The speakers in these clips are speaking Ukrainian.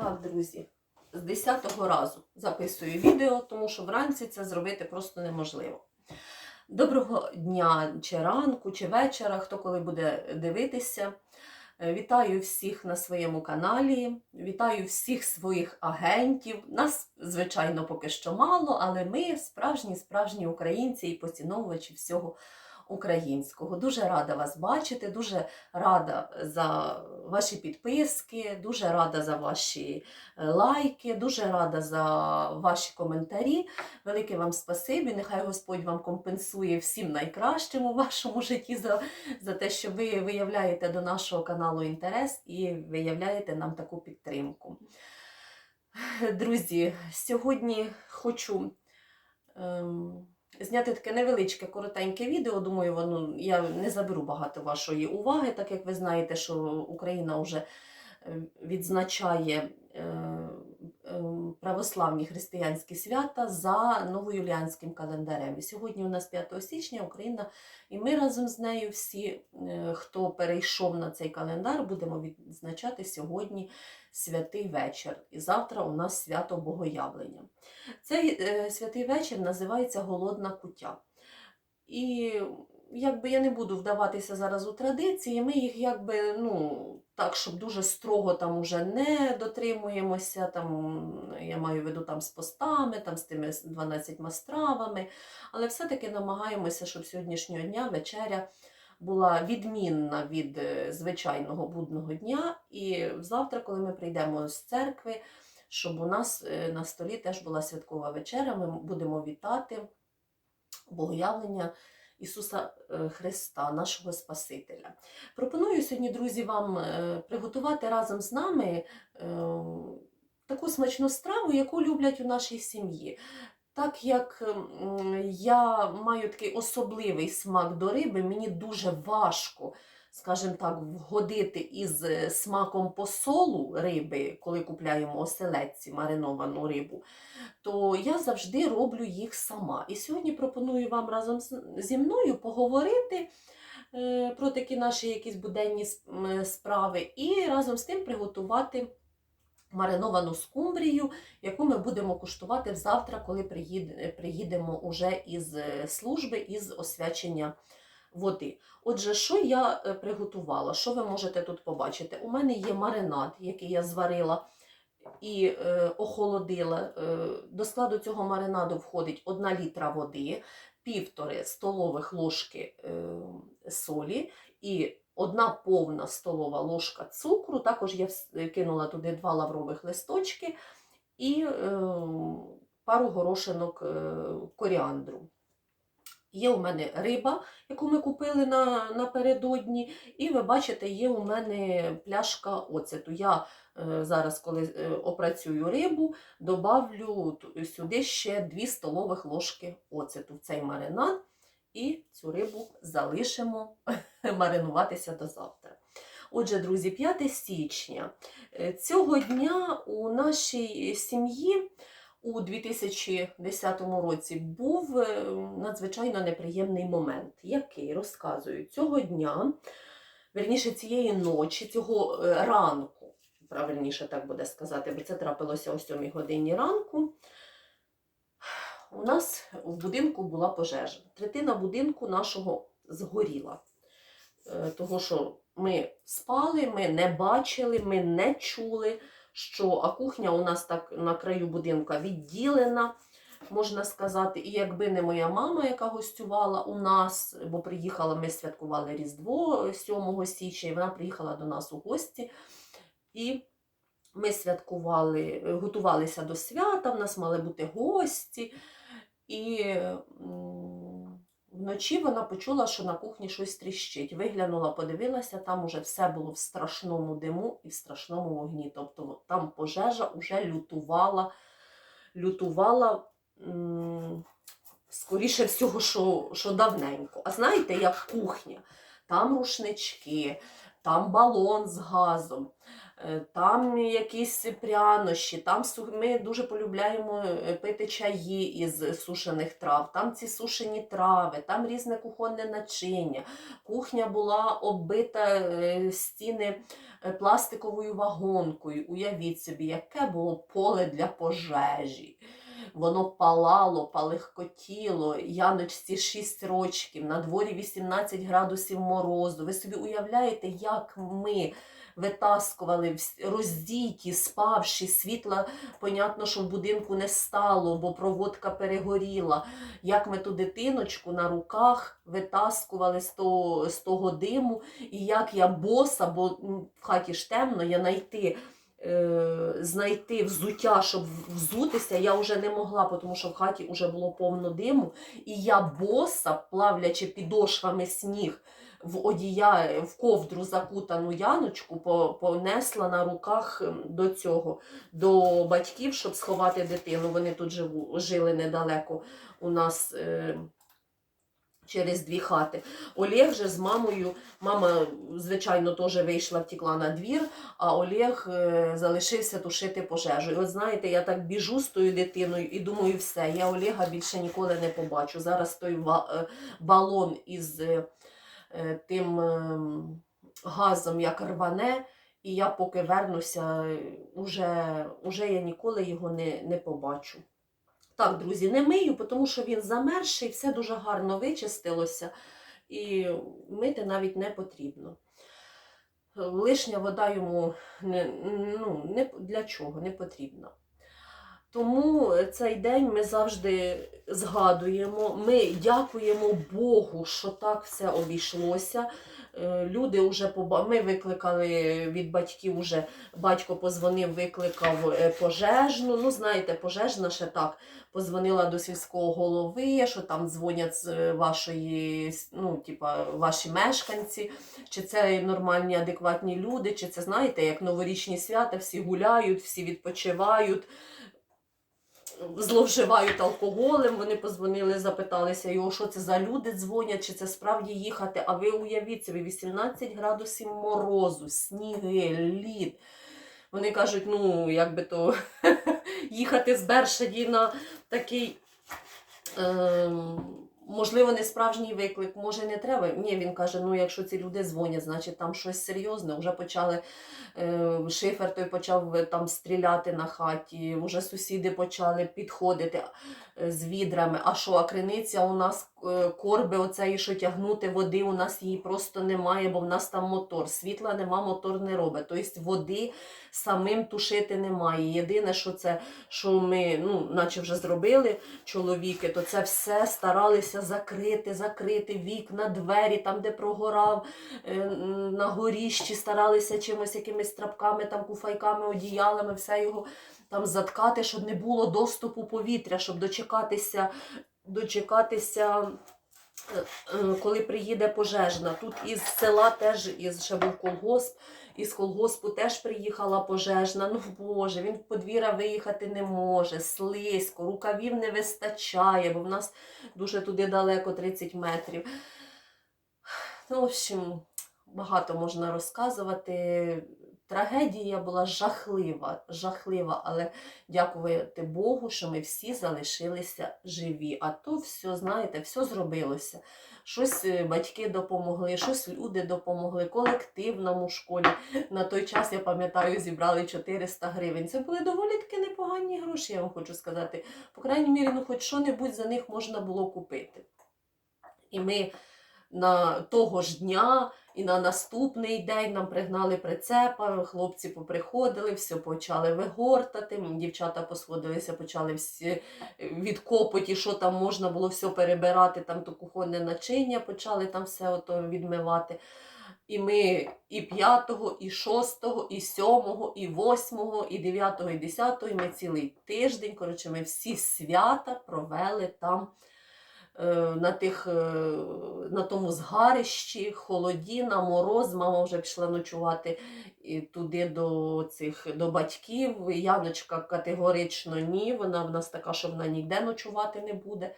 Так, друзі, з 10-го разу записую відео, тому що вранці це зробити просто неможливо. Доброго дня, чи ранку, чи вечора, хто коли буде дивитися. Вітаю всіх на своєму каналі, вітаю всіх своїх агентів. Нас, звичайно, поки що мало, але ми справжні справжні українці і поціновувачі всього українського. Дуже рада вас бачити, дуже рада за ваші підписки, дуже рада за ваші е, лайки, дуже рада за ваші коментарі. Велике вам спасибі. Нехай Господь вам компенсує всім найкращим у вашому житті за, за те, що ви виявляєте до нашого каналу інтерес і виявляєте нам таку підтримку. Друзі, сьогодні хочу. Ем, Зняти таке невеличке, коротеньке відео. Думаю, воно я не заберу багато вашої уваги, так як ви знаєте, що Україна вже е, відзначає е, православні християнські свята за новоюліанським календарем. І сьогодні у нас 5 січня Україна, і ми разом з нею всі, е, хто перейшов на цей календар, будемо відзначати сьогодні святий вечір. І завтра у нас свято Богоявлення. Цей е, святий вечір називається Голодна куття. І якби я не буду вдаватися зараз у традиції, ми їх якби, ну, так, щоб дуже строго там уже не дотримуємося. Там, я маю в виду там з постами, там з тими 12 стравами, але все-таки намагаємося, щоб сьогоднішнього дня вечеря була відмінна від е, звичайного будного дня. І завтра, коли ми прийдемо з церкви, щоб у нас е, на столі теж була святкова вечеря. Ми будемо вітати Богоявлення Ісуса е, Христа, нашого Спасителя. Пропоную сьогодні, друзі, вам е, приготувати разом з нами е, таку смачну страву, яку люблять у нашій сім'ї. Так як я маю такий особливий смак до риби, мені дуже важко скажімо так, вгодити із е, смаком посолу риби, коли купляємо оселедці, мариновану рибу, то я завжди роблю їх сама. І сьогодні пропоную вам разом зі мною поговорити е, про такі наші якісь буденні справи і разом з тим приготувати. Мариновану скумбрію, яку ми будемо куштувати завтра, коли приїдемо уже із е, служби, із освячення води. Отже, що я е, приготувала? Що ви можете тут побачити? У мене є маринад, який я зварила і е, охолодила. Е, до складу цього маринаду входить 1 літра води, півтори столових ложки е, солі і одна повна столова ложка цукру. Також я кинула туди два лаврових листочки і е, пару горошинок е, коріандру. Є у мене риба, яку ми купили на, напередодні, і ви бачите, є у мене пляшка оцету. Я е, зараз, коли е, опрацюю рибу, добавлю сюди ще 2 столових ложки оцету в цей маринад, і цю рибу залишимо маринуватися до завтра. Отже, друзі, 5 січня. Е, Цього дня у нашій сім'ї у 2010 році був е, надзвичайно неприємний момент, який розказую цього дня, верніше цієї ночі, цього е, ранку, правильніше так буде сказати, бо це трапилося о 7 годині ранку. У нас в будинку була пожежа. Третина будинку нашого згоріла. Е, Того, що ми спали, ми не бачили, ми не чули що а кухня у нас так на краю будинка відділена, можна сказати. І якби не моя мама, яка гостювала у нас, бо приїхала, ми святкували Різдво 7 січня, і вона приїхала до нас у гості. І ми святкували, готувалися до свята, в нас мали бути гості. І вночі вона почула, що на кухні щось тріщить. Виглянула, подивилася, там уже все було в страшному диму і в страшному вогні. Тобто там пожежа вже лютувала, лютувала скоріше всього, що, що давненько. А знаєте, як кухня, там рушнички, там балон з газом, е, там якісь прянощі, там ми дуже полюбляємо е, пити чаї із сушених трав, там ці сушені трави, там різне кухонне начиння. Кухня була оббита е, стіни пластиковою вагонкою. Уявіть собі, яке було поле для пожежі. Воно палало, палихкотіло, Яночці 6 рочків, на дворі 18 градусів морозу. Ви собі уявляєте, як ми витаскували роздіті, спавші, світла, понятно, що в будинку не стало, бо проводка перегоріла. Як ми ту дитиночку на руках витаскували з того, з того диму, і як я боса, бо в хаті ж темно, я знайти е, знайти взуття, щоб взутися, я вже не могла, тому що в хаті вже було повно диму. І я боса, плавлячи підошвами сніг, в одія, в ковдру закутану яночку, понесла на руках до цього, до батьків, щоб сховати дитину. Вони тут жили недалеко у нас. Е, Через дві хати. Олег же з мамою, мама, звичайно, теж вийшла, втекла на двір, а Олег е, залишився тушити пожежу. І от знаєте, я так біжу з тою дитиною і думаю, все, я Олега більше ніколи не побачу. Зараз той е, балон із е, тим газом як рване, і я поки вернуся, уже, уже я ніколи його не, не побачу. Так, друзі, не мию, тому що він замерзший, все дуже гарно вичистилося, і мити навіть не потрібно. Лишня вода йому не, ну, не, для чого не потрібна. Тому цей день ми завжди згадуємо. Ми дякуємо Богу, що так все обійшлося. Е, Люди вже поба... ми викликали від батьків, уже батько позвонив, викликав е, пожежну. Ну, знаєте, пожежна ще так позвонила до сільського голови, що там дзвонять з е, вашої, ну, типа, ваші мешканці, чи це нормальні, адекватні люди, чи це, знаєте, як новорічні свята, всі гуляють, всі відпочивають. Зловживають алкоголем, вони позвонили, запиталися його, що це за люди дзвонять, чи це справді їхати. А ви уявіть собі, 18 градусів морозу, сніги, лід. Вони кажуть, ну, як би то їхати з Бершаді на такий, ем, можливо, не справжній виклик, може не треба. Ні, він каже, ну якщо ці люди дзвонять, значить там щось серйозне. Вже почали, е, шифер той почав е, там стріляти на хаті, вже сусіди почали підходити е, з відрами. А що, а криниця у нас е, корби оцеї, що тягнути води, у нас її просто немає, бо в нас там мотор. Світла нема, мотор не робить. Тобто води самим тушити немає. Єдине, що це, що ми, ну, наче вже зробили чоловіки, то це все старалися закрити, закрити вікна, двері, там, де прогорав, е, на горіщі, старалися чимось, якимись трапками, там, куфайками, одіялами, все його там заткати, щоб не було доступу повітря, щоб дочекатися, дочекатися. Е, е, Коли приїде пожежна, тут із села теж із ще був колгосп, із колгоспу теж приїхала пожежна. Ну Боже, він в подвір'я виїхати не може, слизько, рукавів не вистачає, бо в нас дуже туди далеко 30 метрів. Ну, в общем, багато можна розказувати. Трагедія була жахлива, жахлива, але дякувати Богу, що ми всі залишилися живі. А то все, знаєте, все зробилося. Щось е, батьки допомогли, щось люди допомогли, колектив нам у школі. На той час, я пам'ятаю, зібрали 400 гривень. Це були доволі таки непогані гроші, я вам хочу сказати. По крайній мірі, ну хоч що-небудь за них можна було купити. І ми на того ж дня і на наступний день нам пригнали прицепа, хлопці поприходили, все почали вигортати. Дівчата посходилися, почали всі е, від що там можна було все перебирати, там то кухонне начиння, почали там все ото відмивати. І ми і п'ятого, і шостого, і сьомого, і восьмого, і дев'ятого, і десятого, і ми цілий тиждень. Коротше, ми всі свята провели там на, тих, е, на тому згарищі, холоді, на мороз. Мама вже пішла ночувати туди до цих до батьків. Яночка категорично ні. Вона в нас така, що вона ніде ночувати не буде.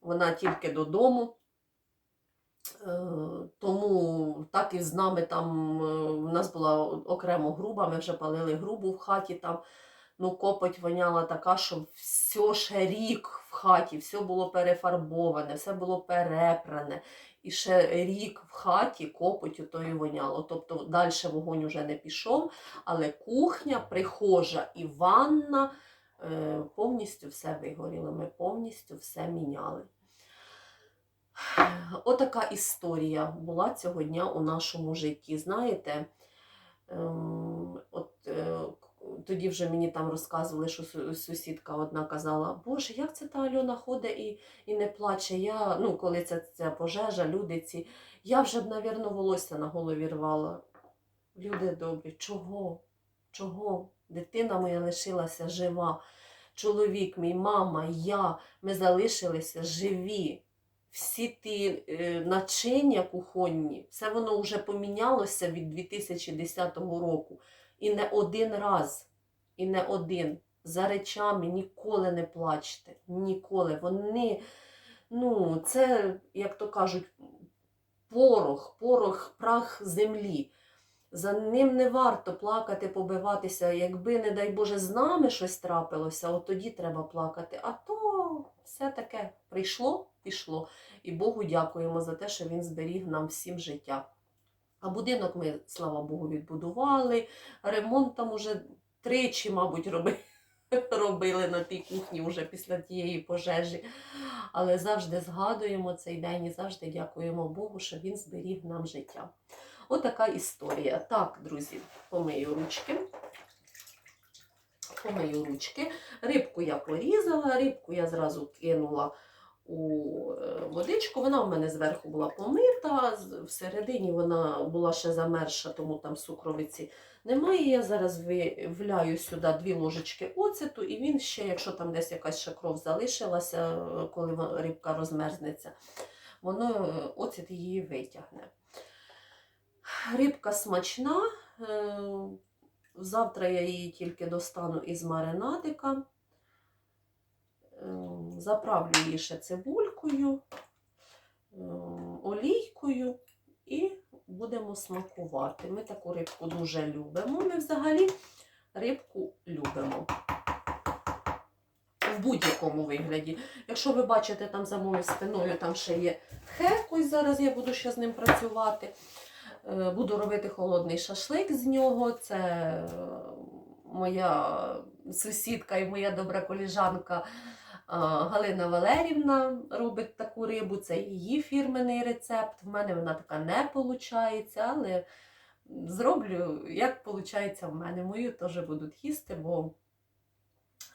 Вона тільки додому. Е, Тому так і з нами там е, у нас була окремо груба, ми вже палили грубу в хаті там. Ну, копоть воняла така, що все ще рік в хаті, все було перефарбоване, все було перепране. І ще рік в хаті копоть тою воняло. Тобто далі вогонь уже не пішов, але кухня, прихожа і ванна е, повністю все вигоріло. Ми повністю все міняли. Отака історія була цього дня у нашому житті. Знаєте, ем, от е, тоді вже мені там розказували, що сусідка одна казала, Боже, як це та Альона ходить і, і не плаче. Я, ну, коли це ця пожежа, люди ці, я вже б, навірно, волосся на голові рвала. Люди добрі, чого? Чого? Дитина моя лишилася жива. Чоловік, мій мама, я, ми залишилися живі. Всі ті е, начиння кухонні, все воно вже помінялося від 2010 року. І не один раз, і не один. За речами ніколи не плачте. Ніколи. Вони, ну, це, як то кажуть, порох, порох, прах землі. За ним не варто плакати, побиватися. Якби, не дай Боже, з нами щось трапилося, от тоді треба плакати. А то все таке прийшло, пішло. І Богу дякуємо за те, що Він зберіг нам всім життя. А будинок ми, слава Богу, відбудували. Ремонт там уже тричі, мабуть, роби- робили на тій кухні вже після тієї пожежі. Але завжди згадуємо цей день і завжди дякуємо Богу, що він зберіг нам життя. Отака історія. Так, друзі, помию ручки. Помию ручки. Рибку я порізала, рибку я зразу кинула у е, водичку. Вона в мене зверху була помита, всередині вона була ще замерша, тому там сукровиці немає. Я зараз ви- вляю сюди дві ложечки оцету, і він ще, якщо там десь якась ще кров залишилася, е, коли рибка розмерзнеться, воно е, оцет її витягне. Рибка смачна. Завтра я її тільки достану із маринадика. Ем, Заправлю її ще цибулькою, ем, олійкою і будемо смакувати. Ми таку рибку дуже любимо. Ми взагалі рибку любимо. В будь-якому вигляді. Якщо ви бачите там за моєю спиною, там ще є хек, ось зараз я буду ще з ним працювати. Е, Буду робити холодний шашлик з нього. Це е, моя сусідка і моя добра коліжанка Галина Валерівна робить таку рибу. Це її фірменний рецепт. В мене вона така не виходить, але зроблю, як виходить в мене. Мою теж будуть їсти, бо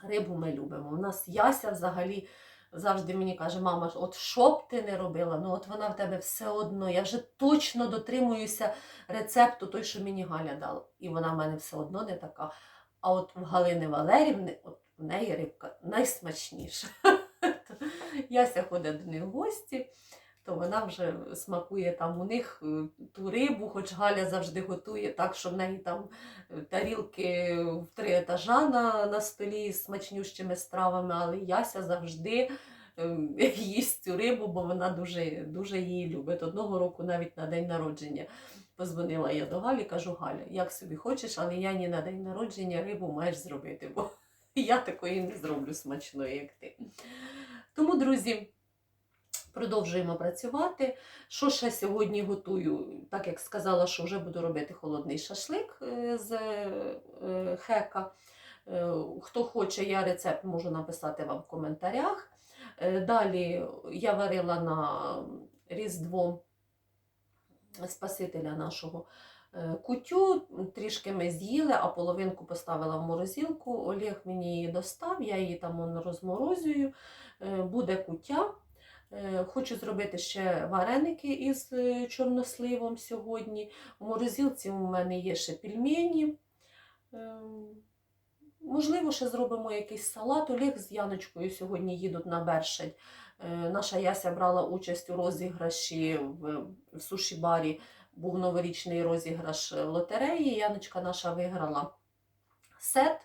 рибу ми любимо. У нас Яся взагалі завжди мені каже, мама, от що б ти не робила, ну от вона в тебе все одно. Я вже точно дотримуюся рецепту, той, що мені Галя дала. І вона в мене все одно не така. А от в Галини Валерівни, от в неї рибка найсмачніша. Яся ходить до них в гості, то вона вже смакує там у них е, ту рибу, хоч Галя завжди готує так, що в неї там е, тарілки в три етажа на, на столі з смачнющими стравами, але Яся завжди ем, їсть цю рибу, бо вона дуже, дуже її любить. Одного року навіть на день народження. Позвонила я до Галі, кажу, Галя, як собі хочеш, але я ні на день народження рибу маєш зробити, бо я такої не зроблю смачної, як ти. Тому, друзі, продовжуємо працювати. Що ще сьогодні готую? Так як сказала, що вже буду робити холодний шашлик е, з е, хека. Е, Хто хоче, я рецепт можу написати вам в коментарях. Далі я варила на Різдво Спасителя нашого кутю. Трішки ми з'їли, а половинку поставила в морозилку. Олег мені її достав, я її там розморозюю. Е, Буде куття. Е, Хочу зробити ще вареники із е, чорносливом сьогодні. У морозилці у мене є ще пельмені. Можливо, ще зробимо якийсь салат. Олег з Яночкою сьогодні їдуть на Бершень. Е, Наша Яся брала участь у розіграші в, в суші-барі. Був новорічний розіграш лотереї. Яночка наша виграла сет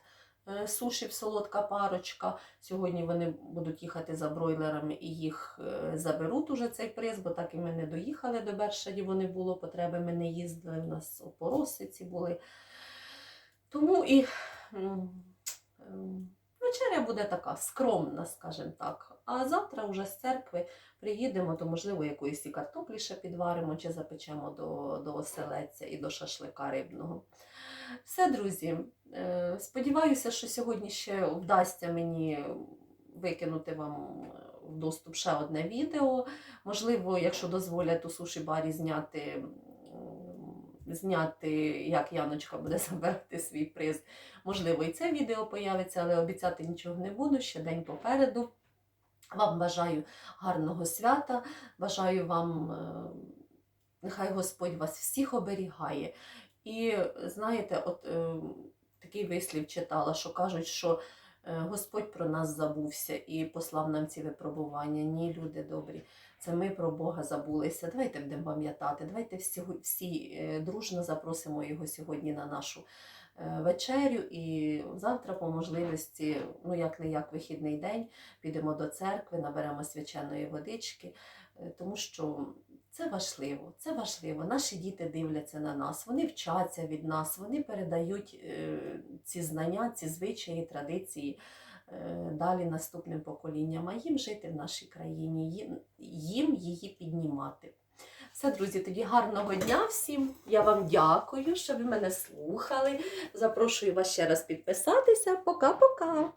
е, сушів солодка парочка. Сьогодні вони будуть їхати за бройлерами і їх е, заберуть уже цей приз, бо так і ми не доїхали до Бершаді, бо не було потреби, ми не їздили, у нас опороси ці були. Тому і ем, вечеря буде така скромна, скажімо так. А завтра вже з церкви приїдемо, то можливо якоїсь і картоплі ще підваримо чи запечемо до, до оселедця і до шашлика рибного. Все, друзі. е, Сподіваюся, що сьогодні ще вдасться мені викинути вам в доступ ще одне відео. Можливо, якщо дозволять у суші барі зняти, зняти, як Яночка буде забирати свій приз. Можливо, і це відео появиться, але обіцяти нічого не буду. Ще день попереду. Вам бажаю гарного свята, бажаю вам, е, нехай Господь вас всіх оберігає. І знаєте, от е, такий вислів читала, що кажуть, що е, Господь про нас забувся і послав нам ці випробування. Ні, люди добрі, це ми про Бога забулися. Давайте будемо пам'ятати. Давайте всі, всі е, дружно запросимо його сьогодні на нашу е, вечерю. І завтра, по можливості, ну як не як вихідний день, підемо до церкви, наберемо свяченої водички, е, тому що це важливо. Це важливо. Наші діти дивляться на нас, вони вчаться від нас, вони передають ці знання, ці звичаї, традиції далі наступним поколінням, а їм жити в нашій країні, їм, їм її піднімати. Все, друзі, тоді гарного дня всім. Я вам дякую, що ви мене слухали. Запрошую вас ще раз підписатися. Пока-пока!